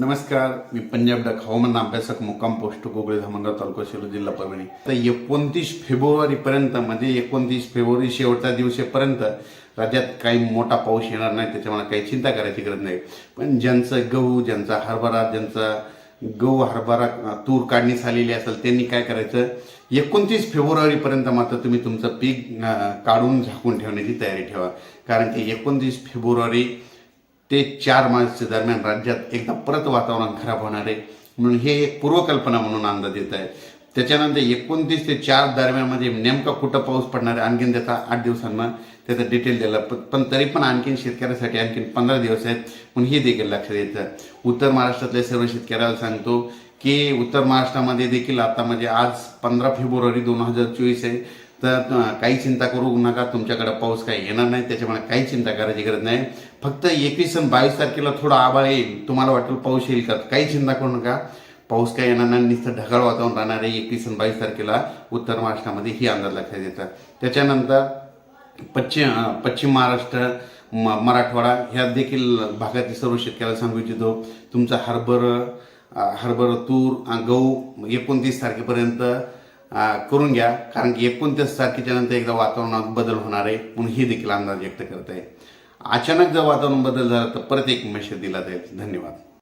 नमस्कार मी पंजाब डक हवामान अभ्यासक मुक्काम पोस्ट गोगळे धामणगाव तालुका शेलू जिल्हा परभणी. तर एकोणतीस फेब्रुवारीपर्यंत म्हणजे एकोणतीस फेब्रुवारी शेवटच्या दिवशीपर्यंत राज्यात काही मोठा पाऊस येणार नाही त्याच्यामुळे काही चिंता करायची गरज नाही. पण ज्यांचं गहू ज्यांचा हरभरा ज्यांचा गहू हरभरा तूर काढणीस आलेली असेल त्यांनी काय करायचं? एकोणतीस फेब्रुवारीपर्यंत मात्र तुम्ही तुमचं पीक काढून झाकून ठेवण्याची तयारी ठेवा. कारण की एकोणतीस फेब्रुवारी ते चार मार्चच्या दरम्यान राज्यात एकदा परत वातावरण खराब होणार आहे. म्हणून हे एक पूर्वकल्पना म्हणून अंदाज येत आहे. त्याच्यानंतर एकोणतीस ते चार दरम्यानमध्ये नेमका कुठं पाऊस पडणार आहे आणखीन त्याचा आठ दिवसांना त्याचं डिटेल दिलं पण पण तरी पण आणखीन शेतकऱ्यासाठी आणखीन पंधरा दिवस आहेत. म्हणून हे देखील लक्षात येतं. उत्तर महाराष्ट्रातल्या सर्व शेतकऱ्याला सांगतो की उत्तर महाराष्ट्रामध्ये देखील आता म्हणजे आज पंधरा फेब्रुवारी दोन हजार चोवीस आहे. तर काही चिंता करू नका तुमच्याकडं पाऊस काही येणार नाही त्याच्यामुळे काही चिंता करायची गरज नाही. फक्त एकवीस आणि बावीस तारखेला थोडा आभाळ येईल तुम्हाला वाटेल पाऊस येईल का? काही चिंता करू नका. पाऊस काय येणार नाही नुसतं ढगाळ वातावरण राहणार आहे एकवीस आणि बावीस तारखेला उत्तर महाराष्ट्रामध्ये ही अंदाज लक्षात येतात. त्याच्यानंतर पश्चिम पश्चिम महाराष्ट्र म मराठवाडा ह्या देखील भागातील सर्व शेतकऱ्याला सांगू इच्छितो. तुमचा हरभर हरभर तूर गहू एकोणतीस तारखेपर्यंत करून घ्या. कारण की एकोणतीस तारखेच्या नंतर एकदा वातावरणात बदल होणार आहे म्हणून ही देखील अंदाज व्यक्त करत आहे अचानक जर वातावरण बदल झाला तर परत एक मेसेज दिला जाईल. धन्यवाद.